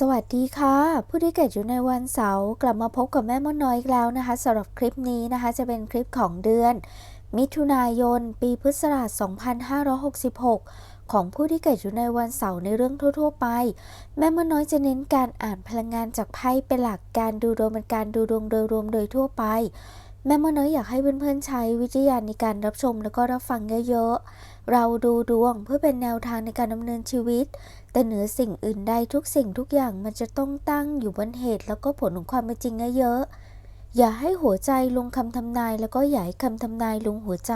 สวัสดีค่ะ ผู้ที่เกิดอยู่ในวันเสาร์กลับมาพบกับแม่มดน้อยอีกแล้วนะคะสำหรับคลิปนี้นะคะ จะเป็นคลิปของเดือน มิถุนายน ปีพุทธศักราช 2566 ของผู้ที่เกิดอยู่ในวันเสาร์ในเรื่องทั่ว ๆ ไป แม่มดน้อยจะเน้นการอ่านพลังงานจากไพ่เป็นหลักการดูดวงเป็นการดูดวงโดยรวมโดยทั่วไป แม่มดน้อยอยากให้เพื่อนๆใช้วิจารณญาณในการรับชมแล้วก็รับฟังเยอะๆเราดูดวงเพื่อเป็นแนวทางในการดำเนินชีวิต แต่เหนือสิ่งอื่นใดทุกสิ่งทุกอย่างมันจะต้องตั้งอยู่บนเหตุแล้วก็ผลของความเป็นจริงเยอะ อย่าให้หัวใจลงคำทำนายแล้วก็อย่าให้คำทำนายลงหัวใจ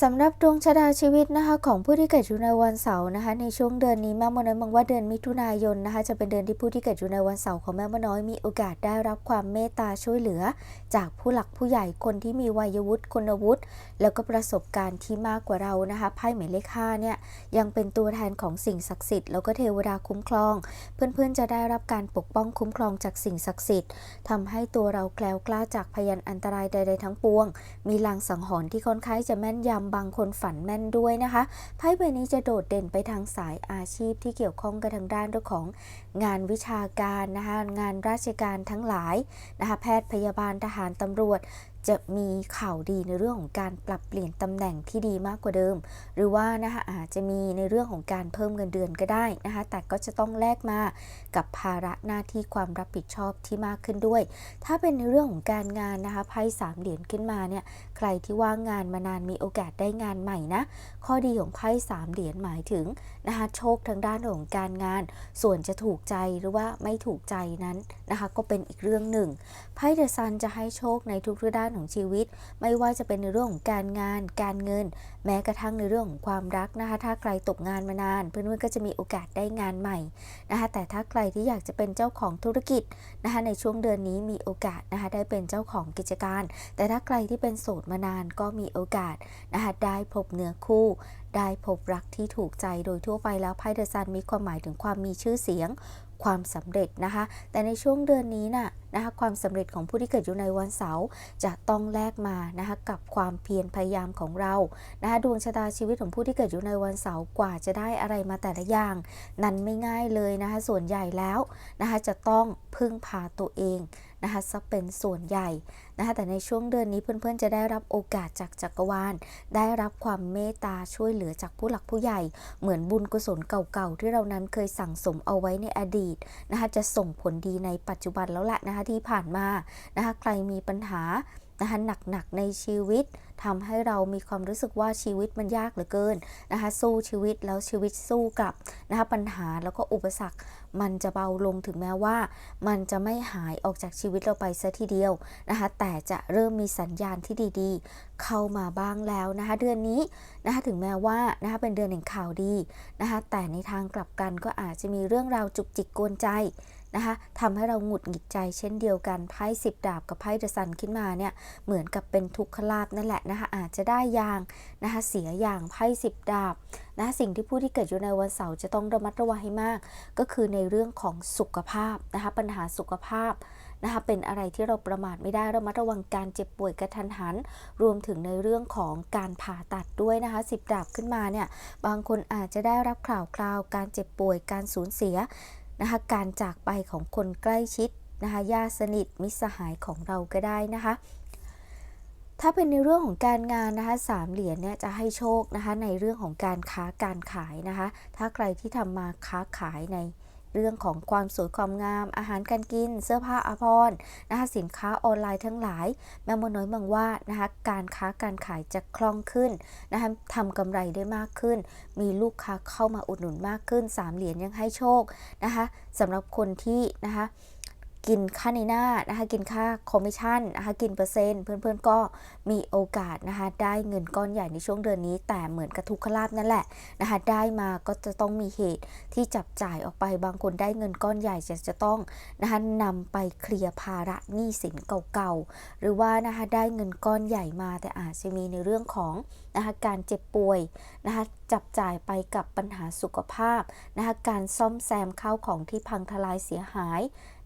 สำหรับดวงชะตาชีวิตนะคะของผู้ที่เกิดอยู่ในวันเสาร์นะคะในช่วงเดือนนี้แม่มน้อยมองว่าเดือนมิถุนายนนะคะจะเป็นเดือนที่ผู้ที่เกิดอยู่ในวันเสาร์ของแม่มน้อยมีโอกาสได้รับความเมตตาช่วยเหลือ จากผู้หลักผู้ใหญ่คนที่มีวัยวุฒิคุณวุฒิแล้วก็ประสบการณ์ที่มากกว่าเรานะคะไพ่หมายเลขห้าเนี่ยยังเป็นตัวแทนของสิ่งศักดิ์สิทธิ์แล้วก็เทวดาคุ้มครอง เพื่อนๆจะได้รับการปกป้องคุ้มครองจากสิ่งศักดิ์สิทธิ์ทำให้ตัวเราแกล้วกล้าจากพยันอันตรายใด ๆ ทั้งปวง มีลางสังหรณ์ที่ค่อนข้างจะแม่นยำบางคนฝันแม่นด้วยนะคะไพ่ใบนี้จะโดดเด่นไปทางสายอาชีพที่เกี่ยวข้องกับทางด้านเรื่องของงานวิชาการนะคะงานราชการทั้งหลายนะคะแพทย์พยาบาลทหารตำรวจ จะมีข่าวดีในเรื่องของการปรับเปลี่ยนตำแหน่งที่ดีมากกว่าเดิม หรือว่านะคะอาจจะมีในเรื่องของการเพิ่มเงินเดือนก็ได้นะคะแต่ก็จะต้องแลกมากับภาระหน้าที่ความรับผิดชอบที่มากขึ้นด้วย ถ้าเป็นในเรื่องของการงานนะคะไพ่สามเหรียญขึ้นมาเนี่ยใครที่ว่างงานมานานมีโอกาสได้งานใหม่นะข้อดีของไพ่สามเหรียญหมายถึงนะคะโชคทางด้านของการงาน ส่วนจะถูกใจหรือว่าไม่ถูกใจนั้นนะคะก็เป็นอีกเรื่องหนึ่ง ไพ่เดอะซันจะให้โชคในทุกๆด้านของชีวิต ไม่ว่าจะเป็นในเรื่องของการงาน การเงิน แม้กระทั่งในเรื่องของความรักนะคะ ถ้าใครตกงานมานาน เพื่อนๆก็จะมีโอกาสได้งานใหม่นะคะแต่ถ้าใครที่อยากจะเป็นเจ้าของธุรกิจนะคะในช่วงเดือนนี้มีโอกาสนะคะได้เป็นเจ้าของกิจการ แต่ถ้าใครที่เป็นโสดมานานก็มีโอกาสนะคะได้พบเนื้อคู่ได้พบรักที่ถูกใจโดยทั่วไปแล้วไพ่เดอะซันมีความหมายถึงความมีชื่อเสียง ความสำเร็จนะคะ แต่ในช่วงเดือนนี้น่ะนะคะความสำเร็จของผู้ที่เกิดอยู่ในวันเสาร์จะต้องแลกมานะคะกับความเพียรพยายามของเรานะคะดวงชะตาชีวิตของผู้ที่เกิดอยู่ในวันเสาร์กว่าจะได้อะไรมาแต่ละอย่าง นั้นไม่ง่ายเลยนะคะส่วนใหญ่แล้วนะคะจะต้องพึ่งพาตัวเอง นะคะซะเป็นส่วนใหญ่นะคะแต่ในช่วงเดือนนี้เพื่อนๆ จะได้รับโอกาสจากจักรวาล ได้รับความเมตตาช่วยเหลือจากผู้หลักผู้ใหญ่ เหมือนบุญกุศลเก่าๆ ที่เรานั้นเคยสั่งสมเอาไว้ในอดีตนะคะจะส่งผลดีในปัจจุบันแล้วแหละนะคะที่ผ่านมานะคะใครมีปัญหา นะคะหนักๆในชีวิตทำให้เรามีความรู้สึกว่าชีวิตมันยากเหลือเกินนะคะสู้ชีวิตแล้วชีวิตสู้กลับนะคะปัญหาแล้วก็อุปสรรค มันจะเบาลงถึงแม้ว่า มันจะไม่หายออกจากชีวิตเราไปซะทีเดียวนะคะแต่จะเริ่มมีสัญญาณที่ดีๆ เข้ามาบ้างแล้วนะคะเดือนนี้นะคะถึงแม้ว่านะคะเป็นเดือนแห่งข่าวดีนะคะแต่ในทางกลับกันก็อาจจะมีเรื่องราวจุกจิกกวนใจ นะคะทำให้เราหงุดหงิดใจเช่นเดียวกันไพ่สิบดาบกับไพ่เดอะซันขึ้นมาเนี่ยเหมือนกับเป็นทุกขลาบนั่นแหละนะคะอาจจะได้ยางนะคะเสียอย่างไพ่สิบดาบนะสิ่งที่ผู้ที่เกิดอยู่ในวันเสาร์จะต้องระมัดระวังให้มาก ก็คือในเรื่องของสุขภาพนะคะปัญหาสุขภาพนะคะเป็นอะไรที่เราประมาทไม่ได้ระมัดระวังการเจ็บป่วยกระทันหัน รวมถึงในเรื่องของการผ่าตัดด้วยนะคะสิบดาบขึ้นมาเนี่ยบางคนอาจจะได้รับข่าวคราว การเจ็บป่วยการสูญเสีย นะคะการจากไปของคนใกล้ชิดนะคะญาติสนิทมิตรสหายของเราก็ได้นะคะ ถ้าเป็นในเรื่องของการงานนะคะสามเหรียญเนี่ยจะให้โชคนะคะในเรื่องของการค้าการขายนะคะ ถ้าใครที่ทำมาค้าขายใน เรื่องของความสวยความงาม อาหารการกิน เสื้อผ้าอาภรณ์นะคะสินค้าออนไลน์ทั้งหลาย แม่มน้อยมองว่านะคะการค้าการขายจะคล่องขึ้นนะคะทำกำไรได้มากขึ้น มีลูกค้าเข้ามาอุดหนุนมากขึ้นสามเหรียญยังให้โชคนะคะสำหรับคนที่นะคะ กินค่าในหน้านะคะ กินค่าคอมมิชชั่นนะคะ กินเปอร์เซ็นต์ เพื่อนๆก็มีโอกาสนะคะ ได้เงินก้อนใหญ่ในช่วงเดือนนี้ แต่เหมือนกับทุกขลาบนั่นแหละนะคะ ได้มาก็จะต้องมีเหตุที่จับจ่ายออกไป บางคนได้เงินก้อนใหญ่จะจะต้องนะคะนำไปเคลียร์ภาระหนี้สินเก่าๆ หรือว่านะคะได้เงินก้อนใหญ่มาแต่อาจจะมีในเรื่องของนะคะการเจ็บป่วยนะคะจับจ่ายไปกับปัญหาสุขภาพนะคะการซ่อมแซมข้าวของที่พังทลายเสียหาย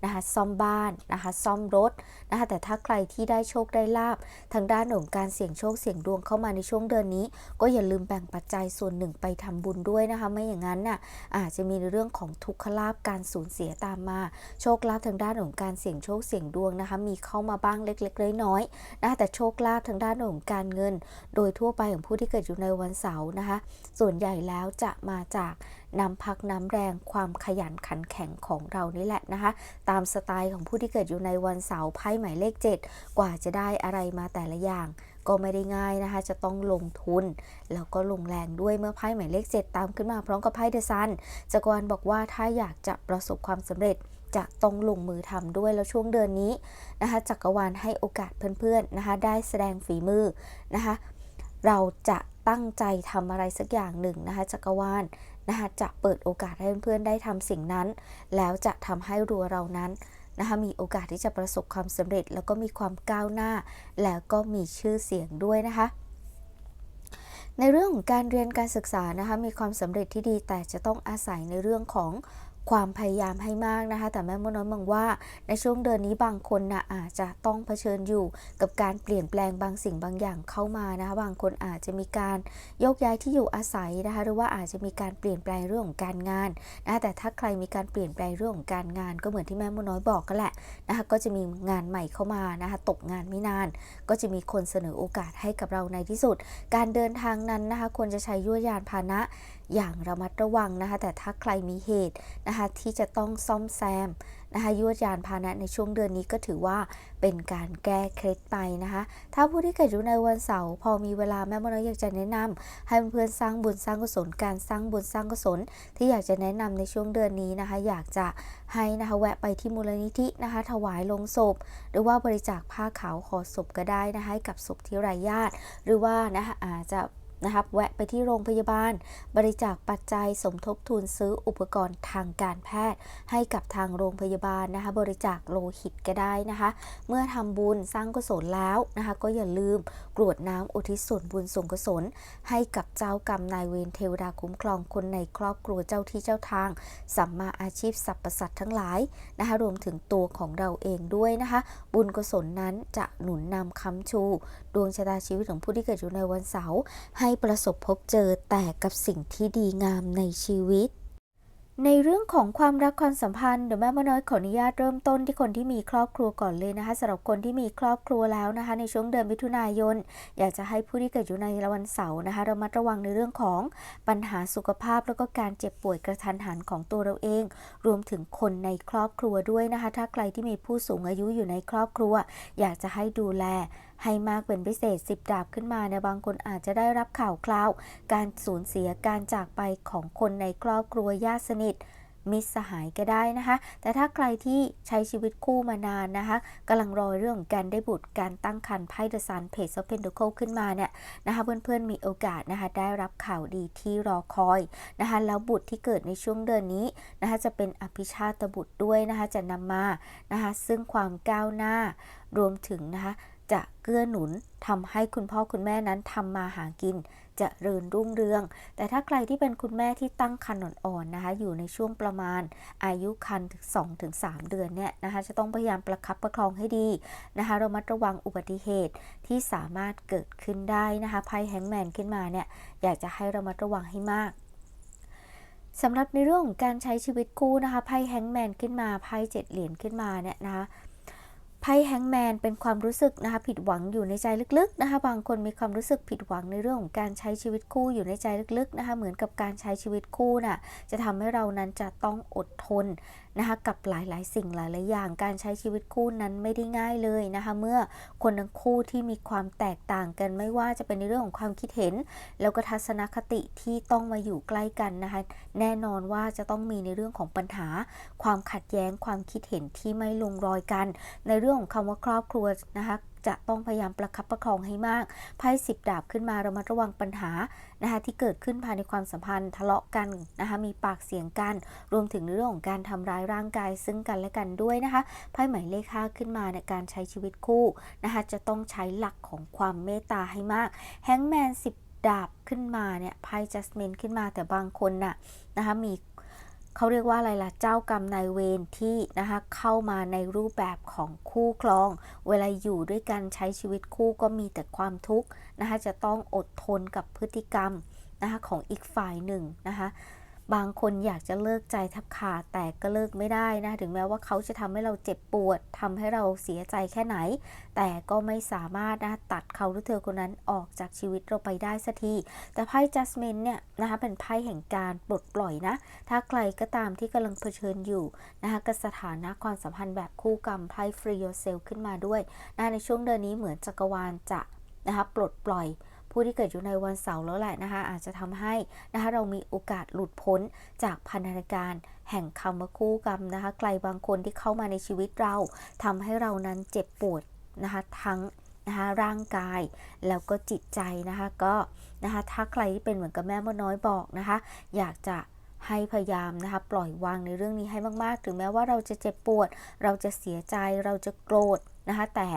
นะคะซ่อมบ้านนะคะซ่อมรถนะคะแต่ถ้าใครที่ได้โชคได้ลาบทางด้านของการเสี่ยงโชคเสี่ยงดวงเข้ามาในช่วงเดือนนี้ ก็อย่าลืมแบ่งปัจจัยส่วนหนึ่งไปทำบุญด้วยนะคะไม่อย่างนั้นน่ะอาจจะมีในเรื่องของทุกขลาบการสูญเสียตามมา โชคลาภทางด้านของการเสี่ยงโชคเสี่ยงดวงนะคะมีเข้ามาบ้างเล็กๆน้อยๆนะคะแต่โชคลาภทางด้านของการเงิน โดยทั่วไปของผู้ที่เกิดอยู่ในวันเสาร์นะคะส่วนใหญ่แล้วจะมาจากน้ำพักน้ำแรงความขยันขันแข็งของเรานี่แหละนะคะ ตามสไตล์ของผู้ที่เกิดอยู่ในวันเสาร์ไพ่หมายเลข 7 กว่าจะได้อะไรมาแต่ละอย่างก็ไม่ได้ง่ายนะคะ จะต้องลงทุน แล้วก็ลงแรงด้วยเมื่อไพ่หมายเลข 7 ตามขึ้นมาพร้อมกับไพ่เดซันจักรวาลบอกว่าถ้าอยากจะประสบความสำเร็จจะต้องลงมือทำด้วยแล้วช่วงเดือนนี้นะคะจักรวาลให้โอกาสเพื่อนๆนะคะได้แสดงฝีมือนะคะเราจะตั้งใจทำอะไรสักอย่างหนึ่งนะคะจักรวาล นะคะจะเปิดโอกาสให้เพื่อนๆได้ทำสิ่งนั้น แล้วจะทำให้รัวเรานั้นนะคะมีโอกาสที่จะประสบความสำเร็จ แล้วก็มีความก้าวหน้า แล้วก็มีชื่อเสียงด้วยนะคะในเรื่องของการเรียนการศึกษานะคะมีความสำเร็จที่ดีแต่จะต้องอาศัยในเรื่องของ ความพยายามให้มากนะคะ แต่แม่มดน้อยมองว่าในช่วงเดือนนี้บางคนนะอาจจะต้องเผชิญอยู่กับการเปลี่ยนแปลงบางสิ่งบางอย่างเข้ามานะคะบางคนอาจจะมีการยกย้ายที่อยู่อาศัยนะคะหรือว่าอาจจะมีการเปลี่ยนแปลงเรื่องของการงานนะแต่ถ้าใครมีการเปลี่ยนแปลงเรื่องของการงาน ก็เหมือนที่แม่มดน้อยบอกก็แหละนะคะก็จะมีงานใหม่เข้ามานะคะตกงานไม่นาน ก็จะมีคนเสนอโอกาสให้กับเราในที่สุด การเดินทางนั้นนะคะควรจะใช้ยวดยานพาหนะ อย่างระมัดระวังนะคะ แต่ถ้าใครมีเหตุนะคะที่จะต้องซ่อมแซมนะคะยวดยานพาหนะในช่วงเดือนนี้ก็ถือว่าเป็นการแก้เคล็ดไปนะคะ ถ้าผู้ที่เกิดอยู่ในวันเสาร์พอมีเวลาแม่มดน้อยอยากจะแนะนำให้เพื่อนสร้างบุญสร้างกุศลการสร้างบุญสร้างกุศล ที่อยากจะแนะนำในช่วงเดือนนี้นะคะ อยากจะให้นะคะแวะไปที่มูลนิธินะคะ ถวายลงศพ หรือว่าบริจาคผ้าขาวห่อศพก็ได้นะคะให้กับศพที่ไร้ญาติ หรือว่านะคะอาจจะ นะครับแวะไปที่โรงพยาบาล บริจาคปัจจัยสมทบทุนซื้ออุปกรณ์ทางการแพทย์ ให้กับทางโรงพยาบาลนะคะ บริจาคโลหิตก็ได้นะคะ เมื่อทำบุญสร้างกุศลแล้วนะคะ ก็อย่าลืมกรวดน้ำอุทิศส่วนบุญส่วนกุศล ให้กับเจ้ากรรมนายเวรเทวดาคุ้มครองคนในครอบครัวเจ้าที่เจ้าทาง สัมมาอาชีพสรรพสัตว์ทั้งหลายนะคะรวมถึงตัวของเราเองด้วยนะคะ บุญกุศลนั้นจะหนุนนำค้ำชู ดวงชะตาชีวิตของผู้ที่เกิดอยู่ในวันเสาร์ให้ประสบพบเจอแต่กับสิ่งที่ดีงามในชีวิต ในเรื่องของความรักความสัมพันธ์เดี๋ยวแม่มน้อยขออนุญาตเริ่มต้นที่คนที่มีครอบครัวก่อนเลยนะคะสำหรับคนที่มีครอบครัวแล้วนะคะ ในช่วงเดือนมิถุนายน อยากจะให้ผู้ที่เกิดอยู่ในวันเสาร์นะคะระมัดระวังในเรื่องของปัญหาสุขภาพแล้วก็การเจ็บป่วยกระทันหันของตัวเราเอง รวมถึงคนในครอบครัวด้วยนะคะ ถ้าใครที่มีผู้สูงอายุอยู่ในครอบครัว อยากจะให้ดูแล ให้มากเป็นพิเศษสิบดาบขึ้นมาเนี่ยบางคนอาจจะได้รับข่าวคราว การสูญเสียการจากไปของคนในครอบครัวญาติสนิทมิตรสหายก็ได้นะคะ แต่ถ้าใครที่ใช้ชีวิตคู่มานานนะคะกำลังรอเรื่องของการได้บุตรการตั้งครรภ์ไพ่เดอะซันเพจออฟเพนดูเคิลขึ้นมาเนี่ยนะคะเพื่อนๆมีโอกาสนะคะได้รับข่าวดีที่รอคอยนะคะแล้วบุตรที่เกิดในช่วงเดือนนี้นะคะจะเป็นอภิชาตบุตรด้วยนะคะจะนำมานะคะซึ่งความก้าวหน้ารวมถึงนะคะ จะเกื้อหนุนทำให้คุณพ่อคุณแม่นั้นทำมาหากินจะเริญรุ่งเรือง แต่ถ้าใครที่เป็นคุณแม่ที่ตั้งครรภ์อ่อนๆนะคะ อยู่ในช่วงประมาณอายุครรภ์2ถึง3เดือนเนี่ยนะคะ จะต้องพยายามประคับประคองให้ดีนะคะระมัดระวังอุบัติเหตุที่สามารถเกิดขึ้นได้นะคะไพ่แฮงแมนขึ้นมาเนี่ยอยากจะให้ระมัดระวังให้มากสำหรับในเรื่องของการใช้ชีวิตคู่นะคะไพ่แฮงแมนขึ้นมาไพ่เจ็ดเหรียญขึ้นมาเนี่ยนะคะ ไพ่แฮงแมนเป็นความรู้สึกนะคะผิดหวังอยู่ในใจลึกๆนะคะบางคนมีความรู้สึกผิดหวังในเรื่องของการใช้ชีวิตคู่อยู่ในใจลึกๆนะคะเหมือนกับการใช้ชีวิตคู่น่ะจะทำให้เรานั้นจะต้องอดทนนะคะกับหลายๆ สิ่งหลายๆอย่างการใช้ชีวิตคู่นั้นไม่ได้ง่ายเลยนะคะเมื่อคนทั้งคู่ที่มีความแตกต่างกันไม่ว่าจะเป็นในเรื่องของความคิดเห็น แล้วก็ทัศนคติที่ต้องมาอยู่ใกล้กันนะคะแน่นอนว่าจะต้องมีในเรื่องของปัญหา ความขัดแย้งความคิดเห็นที่ไม่ลงรอยกัน ในเรื่องของคำว่าครอบครัวนะคะ จะต้องพยายามประคับประคองให้มากไพ่สิบดาบขึ้นมาเรามาระวังปัญหานะคะที่เกิดขึ้นภายในความสัมพันธ์ทะเลาะกันนะคะมีปากเสียงกัน รวมถึงเรื่องของการทำร้ายร่างกายซึ่งกันและกันด้วยนะคะไพ่หมายเลขห้าขึ้นมาในการใช้ชีวิตคู่นะคะจะต้องใช้หลักของความเมตตาให้มากแฮงแมนสิบดาบขึ้นมาเนี่ยไพ่จัสมินขึ้นมาแต่บางคนน่ะนะคะมี เขาเรียกว่าอะไรล่ะเจ้ากรรมนายเวรที่นะคะเข้ามาในรูปแบบของคู่ครอง เวลาอยู่ด้วยกันใช้ชีวิตคู่ก็มีแต่ความทุกข์นะคะจะต้องอดทนกับพฤติกรรมนะคะของอีกฝ่ายหนึ่งนะคะ บางคนอยากจะเลิกใจแทับขาดแต่ก็เลิกไม่ได้นะ ถึงแม้ว่าเขาจะทำให้เราเจ็บปวดทำให้เราเสียใจแค่ไหน แต่ก็ไม่สามารถนะตัดเขาหรือเธอคนนั้นออกจากชีวิตเราไปได้สักที แต่ไพ่จัสมินเนี่ยนะคะเป็นไพ่แห่งการปลดปล่อยนะ ถ้าใครก็ตามที่กำลังเผชิญอยู่นะคะกับสถานะความสัมพันธ์แบบคู่กรรมไพ่ฟรีโอเซลขึ้นมาด้วยนะในช่วงเดือนนี้เหมือนจักรวาลจะนะคะปลดปล่อย ผู้ที่เกิดอยู่ในวันเสาร์แล้วแหละนะคะ อาจจะทำให้นะคะเรามีโอกาสหลุดพ้นจากพันธนาการแห่งคำว่าคู่กรรมนะคะใครบางคนที่เข้ามาในชีวิตเราทำให้เรานั้นเจ็บปวดนะคะทั้งนะคะร่างกายแล้วก็จิตใจนะคะก็นะคะถ้าใครที่เป็นเหมือนกับแม่มดน้อยบอกนะคะ อยากจะให้พยายามนะคะปล่อยวางในเรื่องนี้ให้มาก ๆ ถึงแม้ว่าเราจะเจ็บปวด เราจะเสียใจเราจะโกรธนะคะแต่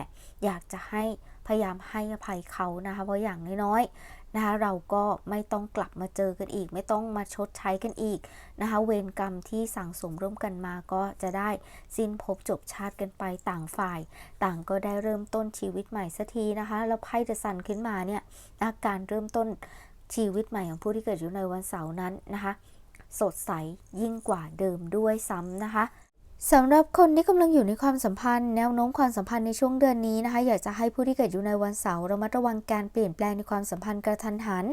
อยากจะให้ พยายามให้อภัยเขานะคะ เพราะอย่างน้อยๆนะคะเราก็ไม่ต้องกลับมาเจอกันอีก ไม่ต้องมาชดใช้กันอีกนะคะ เวรกรรมที่สั่งสมร่วมกันมาก็จะได้สิ้นภพจบชาติกันไปต่างฝ่าย ต่างก็ได้เริ่มต้นชีวิตใหม่สักทีนะคะแล้วไพ่จะสั่นขึ้นมาเนี่ยนะการเริ่มต้นชีวิตใหม่ของผู้ที่เกิดอยู่ในวันเสาร์นั้นนะคะ สดใสยิ่งกว่าเดิมด้วยซ้ำนะคะ สำหรับคนที่กำลังอยู่ในความสัมพันธ์ แนวโน้มความสัมพันธ์ในช่วงเดือนนี้นะคะ อยากจะให้ผู้ที่เกิดอยู่ในวันเสาร์ระมัดระวังการเปลี่ยนแปลงในความสัมพันธ์กระทันหัน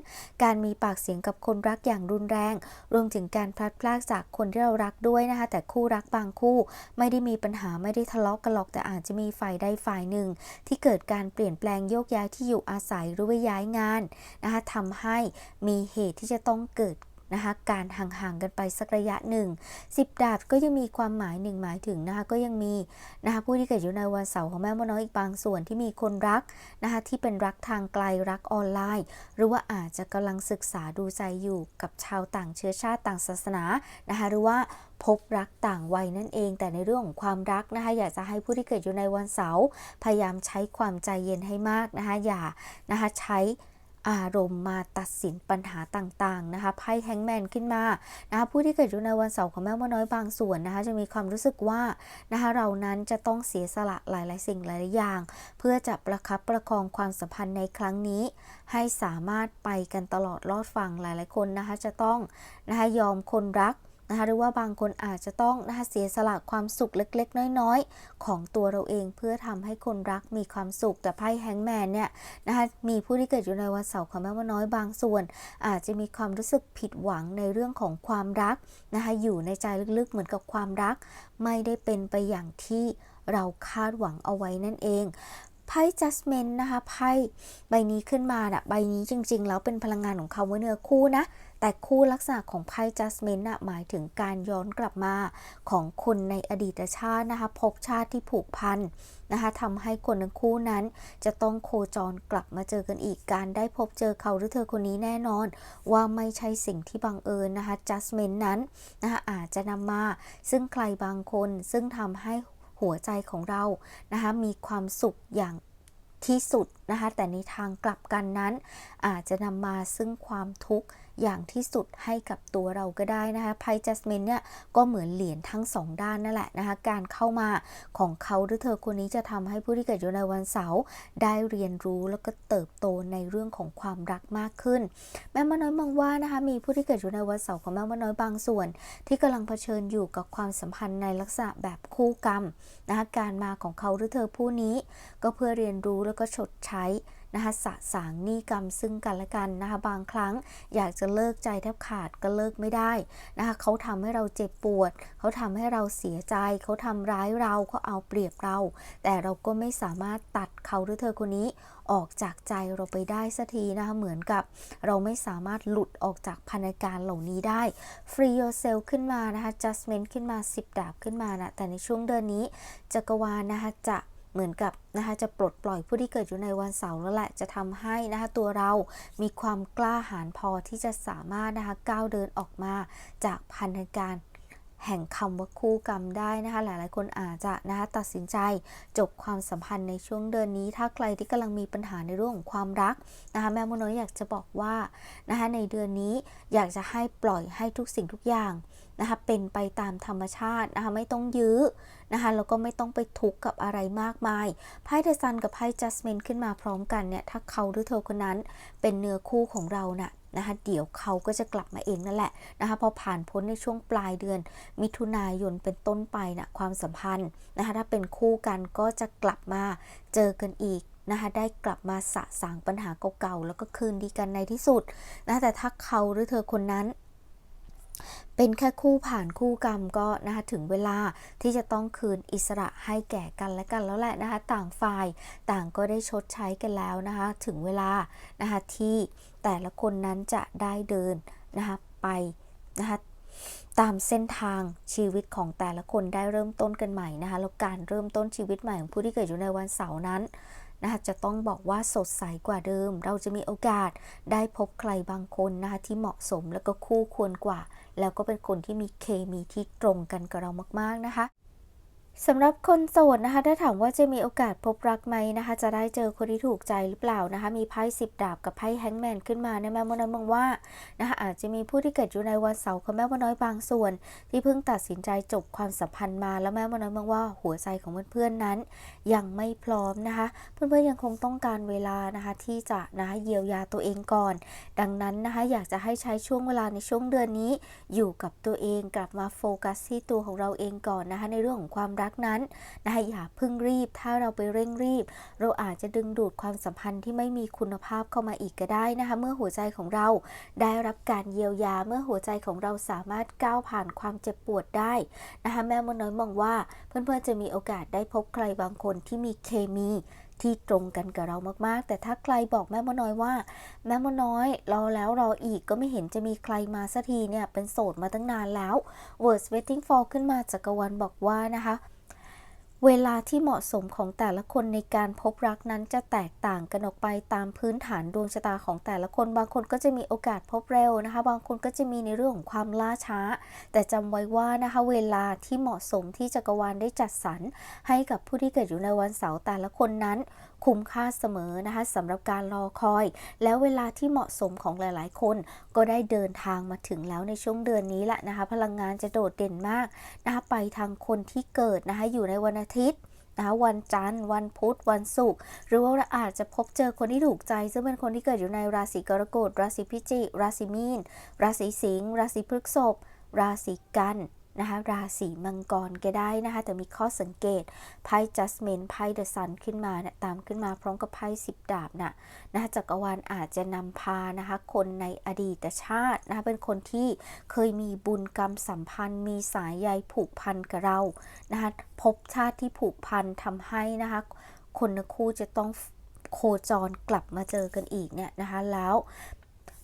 การมีปากเสียงกับคนรักอย่างรุนแรง รวมถึงการพลัดพรากจากคนที่เรารักด้วยนะคะ แต่คู่รักบางคู่ ไม่ได้มีปัญหาไม่ได้ทะเลาะกันหรอกแต่อาจจะมีฝ่ายใดฝ่ายหนึ่ง ที่เกิดการเปลี่ยนแปลงโยกย้ายที่อยู่อาศัยหรือว่าย้ายงานนะคะทำให้มีเหตุที่จะต้องเกิด นะคะการห่างๆกันไปสักระยะหนึ่ง10 ดาบก็ยังมีความหมายหนึ่งหมายถึงนะคะก็ยังมีนะคะผู้ที่เกิดอยู่ในวันเสาร์ของแม่มดน้อยอีกบางส่วนที่มีคนรักนะคะที่เป็นรักทางไกลรักออนไลน์ หรือว่าอาจจะกำลังศึกษาดูใจอยู่กับชาวต่างเชื้อชาติต่างศาสนานะคะหรือว่าพบรักต่างวัยนั่นเอง แต่ในเรื่องของความรักนะคะอยากจะให้ผู้ที่เกิดอยู่ในวันเสาร์พยายามใช้ความใจเย็นให้มากนะคะอย่านะคะใช้ อารมณ์มาตัดสินปัญหาต่างๆนะคะไพ่แฮงแมนขึ้นมานะคะผู้ที่เกิดอยู่ในวันเสาร์ของแม่มน้อยบางส่วนนะคะจะมีความรู้สึกว่านะคะเรานั้นจะต้องเสียสละหลายๆ สิ่งหลายๆอย่าง เพื่อจะประคับประคองความสัมพันธ์ในครั้งนี้ ให้สามารถไปกันตลอดรอดฝั่งหลายๆคนนะคะจะต้องนะคะยอมคนรัก นะคะหรือว่าบางคนอาจจะต้องนะคะเสียสละความสุขเล็ก ๆ น้อย ๆ ของตัวเราเองเพื่อทำให้คนรักมีความสุขแต่ไพ่แฮงแมนเนี่ยนะคะมีผู้ที่เกิดอยู่ในวันเสาร์ของแม่ว่าน้อยบางส่วน อาจจะมีความรู้สึกผิดหวังในเรื่องของความรักนะคะอยู่ในใจลึกๆเหมือนกับความรัก ไม่ได้เป็นไปอย่างที่เราคาดหวังเอาไว้นั่นเอง ไพ่ judgment นะคะไพ่ใบนี้ขึ้นมาน่ะใบนี้จริง ๆ แล้วเป็นพลังงานของคำว่าเนื้อคู่นะ แต่คู่ลักษณะของไพ่ judgment น่ะหมายถึงการย้อนกลับมาของคนในอดีตชาตินะคะภพชาติที่ผูกพันนะคะทำให้คนทั้งคู่นั้น จะต้องโคจรกลับมาเจอกันอีกการได้พบเจอเขาหรือเธอคนนี้แน่นอน ว่าไม่ใช่สิ่งที่บังเอิญนะคะ judgment นั้นนะคะอาจจะนำมาซึ่งใครบางคนซึ่งทำให้ หัวใจของเรานะคะมีความสุขอย่างที่สุดนะคะแต่ในทางกลับกันนั้นอาจจะนำมาซึ่งความทุกข์ อย่างที่สุดให้กับตัวเราก็ได้นะคะไพ่จัสมินเนี่ยก็เหมือนเหรียญทั้งสองด้านนั่นแหละนะคะการเข้ามาของเขาหรือเธอคนนี้จะทำให้ผู้ที่เกิดอยู่ในวันเสาร์ได้เรียนรู้แล้วก็เติบโตในเรื่องของความรักมากขึ้น แม่มน้อยมองว่านะคะมีผู้ที่เกิดอยู่ในวันเสาร์ของแม่มน้อยบางส่วน ที่กำลังเผชิญอยู่กับความสัมพันธ์ในลักษณะแบบคู่กรรมนะคะการมาของเขาหรือเธอผู้นี้ ก็เพื่อเรียนรู้แล้วก็ชดใช้ นะคะสะสางหนี้กรรมซึ่งกันและกันนะคะบางครั้งอยากจะเลิกใจแทบขาดก็เลิกไม่ได้นะคะเขาทำให้เราเจ็บปวด เขาทำให้เราเสียใจ เขาทำร้ายเราเขาเอาเปรียบเรา แต่เราก็ไม่สามารถตัดเขาหรือเธอคนนี้ออกจากใจเราไปได้สักทีนะคะเหมือนกับเราไม่สามารถหลุดออกจากพันธการเหล่านี้ได้ free yourself ขึ้นมานะคะ adjustment ขึ้นมา 10 ดาบขึ้นมานะแต่ในช่วงเดือนนี้จักรวาลนะคะจะ เหมือนกับนะคะจะปลดปล่อยผู้ที่เกิดอยู่ในวันเสาร์แล้วแหละจะทำให้นะคะตัวเรามีความกล้าหาญพอที่จะสามารถนะคะก้าวเดินออกมาจากพันธการแห่งคำว่าคู่กรรมได้นะคะหลาย ๆ คนอาจจะนะคะตัดสินใจจบความสัมพันธ์ในช่วงเดือนนี้ ถ้าใครที่กำลังมีปัญหาในเรื่องของความรักนะคะแม่มโนอยากจะบอกว่านะคะในเดือนนี้อยากจะให้ปล่อยให้ทุกสิ่งทุกอย่าง นะคะเป็นไปตามธรรมชาตินะคะไม่ต้องยื้อนะคะแล้วก็ไม่ต้องไปทุกข์กับอะไรมากมายไพ่เดซันกับไพ่จัสเมนขึ้นมาพร้อมกันเนี่ยถ้าเขาหรือเธอคนนั้นเป็นเนื้อคู่ของเราน่ะนะคะเดี๋ยวเขาก็จะกลับมาเองนั่นแหละนะคะพอผ่านพ้นในช่วงปลายเดือน มิถุนายนเป็นต้นไปนะความสัมพันธ์นะคะถ้าเป็นคู่กันก็จะกลับมาเจอกันอีกนะคะได้กลับมาสะสางปัญหาเก่าๆแล้วก็คืนดีกันในที่สุดนะแต่ถ้าเขาหรือเธอคนนั้น เป็นแค่คู่ผ่านคู่กรรมก็นะคะถึงเวลาที่จะต้องคืนอิสระให้แก่กันและกันแล้วแหละนะคะต่างฝ่ายต่างก็ได้ชดใช้กันแล้วนะคะถึงเวลานะคะที่แต่ละคนนั้นจะได้เดินนะคะไปนะคะตามเส้นทางชีวิตของแต่ละคนได้เริ่มต้นกันใหม่นะคะแล้วการเริ่มต้นชีวิตใหม่ของผู้ที่เกิดอยู่ในวันเสาร์นั้น นะคะจะต้องบอกว่าสดใสกว่าเดิม เราจะมีโอกาสได้พบใครบางคนนะคะที่เหมาะสมแล้วก็คู่ควรกว่า แล้วก็เป็นคนที่มีเคมีที่ตรงกันกับเรามากๆนะคะ สำหรับคนโสดนะคะ ถ้าถามว่าจะมีโอกาสพบรักไหมนะคะ จะได้เจอคนที่ถูกใจหรือเปล่านะคะ มีไพ่สิบดาบกับไพ่แฮงแมนขึ้นมาในแม่มดน้อยมองว่านะคะอาจจะมีผู้ที่เกิดอยู่ในวันเสาร์ของแม่มดน้อยบางส่วน ที่เพิ่งตัดสินใจจบความสัมพันธ์มา แล้วแม่มดน้อยมองว่าหัวใจของเพื่อนๆนั้น ยังไม่พร้อมนะคะ เพื่อนๆยังคงต้องการเวลานะคะที่จะนะคะเยียวยาตัวเองก่อน ดังนั้นนะคะอยากจะให้ใช้ช่วงเวลาในช่วงเดือนนี้ อยู่กับตัวเองกลับมาโฟกัสที่ตัวของเราเองก่อนนะคะในเรื่องของความรักนั้นนะคะอย่าเพิ่งรีบ ถ้าเราไปเร่งรีบ เราอาจจะดึงดูดความสัมพันธ์ที่ไม่มีคุณภาพเข้ามาอีกก็ได้นะคะ เมื่อหัวใจของเราได้รับการเยียวยา เมื่อหัวใจของเราสามารถก้าวผ่านความเจ็บปวดได้นะคะแม่มดน้อยมองว่าเพื่อนๆจะมีโอกาสได้พบใครบางคนที่มีเคมีที่ตรงกันกับเรามากๆ แต่ถ้าใครบอกแม่มน้อยว่า แม่มน้อยรอแล้วรออีกก็ไม่เห็นจะมีใครมาสักทีเนี่ยเป็นโสดมาตั้งนานแล้ว Words Waiting for ขึ้นมาจากกรวาลบอกว่านะคะ เวลาที่เหมาะสมของแต่ละคนในการพบรักนั้นจะแตกต่างกันออกไปตามพื้นฐานดวงชะตาของแต่ละคน บางคนก็จะมีโอกาสพบเร็วนะคะ บางคนก็จะมีในเรื่องของความล่าช้า แต่จำไว้ว่านะคะเวลาที่เหมาะสมที่จักรวาลได้จัดสรรให้กับผู้ที่เกิดอยู่ในวันเสาร์แต่ละคนนั้น คุ้มค่าเสมอนะคะสำหรับการรอคอย แล้วเวลาที่เหมาะสมของหลาย ๆ คน ก็ได้เดินทางมาถึงแล้วในช่วงเดือนนี้แหละนะคะ พลังงานจะโดดเด่นมากนะคะไปทางคนที่เกิดนะคะอยู่ในวันอาทิตย์นะวันจันทร์ วันพุธ วันศุกร์ หรือว่าเราอาจจะพบเจอคนที่ถูกใจ ซึ่งเป็นคนที่เกิดอยู่ในราศีกรกฎ ราศีพิจิก ราศีมีน ราศีสิงห์ ราศีพฤษภ ราศีกัน นะคะราศีมังกรก็ได้นะคะแต่มีข้อสังเกตไพ่จัสมินไพ่เดอะซันขึ้นมาเนี่ยตามขึ้นมาพร้อมกับไพ่สิบดาบนะนะคะจักรวาลอาจจะนำพานะคะคนในอดีตชาตินะคะเป็นคนที่เคยมีบุญกรรมสัมพันธ์ มีสายใยผูกพันกับเรานะคะพบชาติที่ผูกพันทำให้นะคะคนในคู่จะต้องโคจรกลับมาเจอกันอีกเนี่ยนะคะแล้ว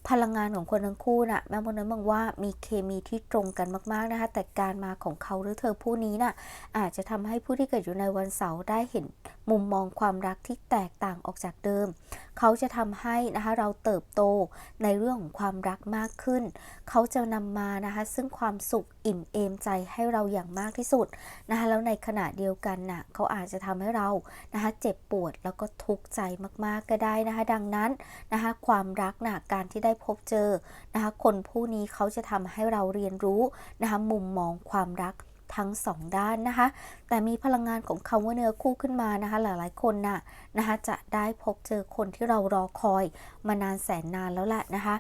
พลังงานของคนทั้งคู่นะ่ะแม่มดนั้นมองว่ามีเคมีที่ตรงกันมากๆนะคะแต่การมาของเขาหรือเธอผู้นี้นะ่ะอาจจะทำให้ผู้ที่เกิดอยู่ในวันเสาร์ได้เห็นมุมมองความรักที่แตกต่างออกจากเดิม เขาจะทำให้นะคะเราเติบโตในเรื่องของความรักมากขึ้น เขาจะนำมานะคะซึ่งความสุขอิ่มเอมใจให้เราอย่างมากที่สุดนะคะแล้วในขณะเดียวกันนะ่ะเขาอาจจะทำให้เรานะคะเจ็บปวดแล้วก็ทุกข์ใจมากๆก็ได้นะคะดังนั้นนะคะความรักนะ่ะการที่ได้พบเจอนะคะคนผู้นี้เขาจะทำให้เราเรียนรู้นะคะมุมมองความรัก ทั้งสองด้านนะคะ แต่มีพลังงานของคำว่าเนื้อคู่ขึ้นมานะคะ หลายๆคนน่ะนะคะจะได้พบเจอคนที่เรารอคอยมานานแสนนานแล้วแหละนะคะ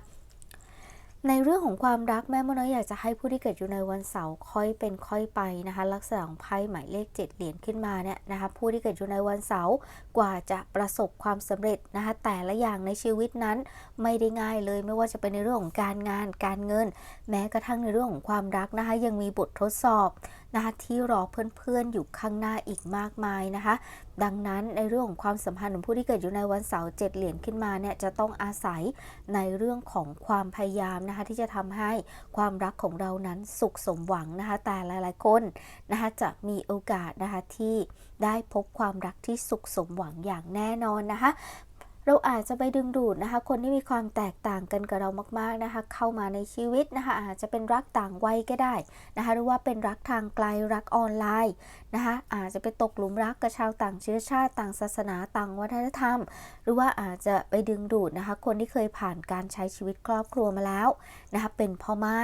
ในเรื่องของความรักแม่มน้อยอยากจะให้ผู้ที่เกิดอยู่ในวันเสาร์ค่อยเป็นค่อยไปนะคะ ลักษณะของไพ่หมายเลข 7 เหรียญขึ้นมาเนี่ยนะคะผู้ที่เกิดอยู่ในวันเสาร์กว่าจะประสบความสำเร็จนะคะแต่ละอย่างในชีวิตนั้นไม่ได้ง่ายเลยไม่ว่าจะเป็นในเรื่องของการงานการเงิน แม้กระทั่งในเรื่องของความรักนะคะยังมีบททดสอบนะคะที่รอเพื่อนๆอยู่ข้างหน้าอีกมากมายนะคะ ดังนั้นในเรื่องของความสัมพันธ์ของผู้ที่เกิดอยู่ในวันเสาร์เจ็ดเหรียญขึ้นมาเนี่ยจะต้องอาศัยในเรื่องของความพยายามนะคะที่จะทำให้ความรักของเรานั้นสุขสมหวังนะคะแต่หลายๆคนนะคะจะมีโอกาสนะคะที่ได้พบความรักที่สุขสมหวังอย่างแน่นอนนะคะ เราอาจจะไปดึงดูดนะคะ คนที่มีความแตกต่างกันกับเรามากๆนะคะ เข้ามาในชีวิตนะคะ อาจจะเป็นรักต่างวัยก็ได้นะคะ หรือว่าเป็นรักทางไกลรักออนไลน์นะคะ อาจจะไปตกหลุมรักกับชาวต่างเชื้อชาติต่างศาสนาต่างวัฒนธรรม หรือว่าอาจจะไปดึงดูดนะคะ คนที่เคยผ่านการใช้ชีวิตครอบครัวมาแล้วนะคะ เป็นพ่อไม้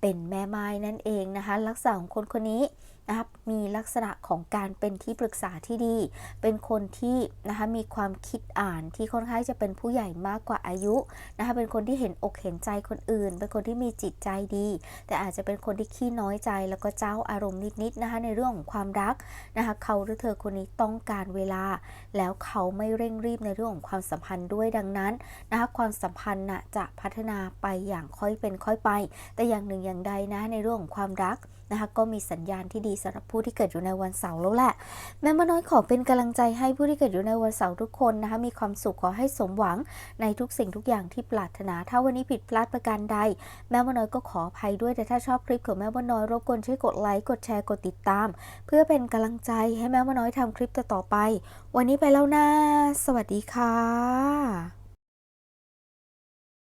เป็นแม่ไม้นั่นเองนะคะ ลักษณะของคนคนนี้ นะคะมีลักษณะของการเป็นที่ปรึกษาที่ดี เป็นคนที่นะคะมีความคิดอ่านที่ค่อนข้างจะเป็นผู้ใหญ่มากกว่าอายุนะคะเป็นคนที่เห็นอกเห็นใจคนอื่น เป็นคนที่มีจิตใจดี แต่อาจจะเป็นคนที่ขี้น้อยใจ แล้วก็เจ้าอารมณ์นิดๆนะคะในเรื่องของความรักนะคะเขาหรือเธอคนนี้ต้องการเวลา แล้วเขาไม่เร่งรีบในเรื่องของความสัมพันธ์ด้วยดังนั้นนะคะความสัมพันธ์นะจะพัฒนาไปอย่างค่อยเป็นค่อยไป แต่อย่างหนึ่งอย่างใดนะในเรื่องของความรัก นะคะก็มีสัญญาณที่ดีสำหรับผู้ที่เกิดอยู่ในวันเสาร์แล้วแหละ แม่มดน้อยขอเป็นกำลังใจให้ผู้ที่เกิดอยู่ในวันเสาร์ทุกคนนะคะมีความสุขขอให้สมหวังในทุกสิ่งทุกอย่างที่ปรารถนา ถ้าวันนี้ผิดพลาดประการใด แม่มดน้อยก็ขออภัยด้วยแต่ถ้าชอบคลิปของแม่มดน้อยรบกวนช่วยกดไลค์กดแชร์กดติดตาม เพื่อเป็นกำลังใจให้แม่มดน้อยทำคลิปต่อๆไป วันนี้ไปแล้วนะสวัสดีค่ะ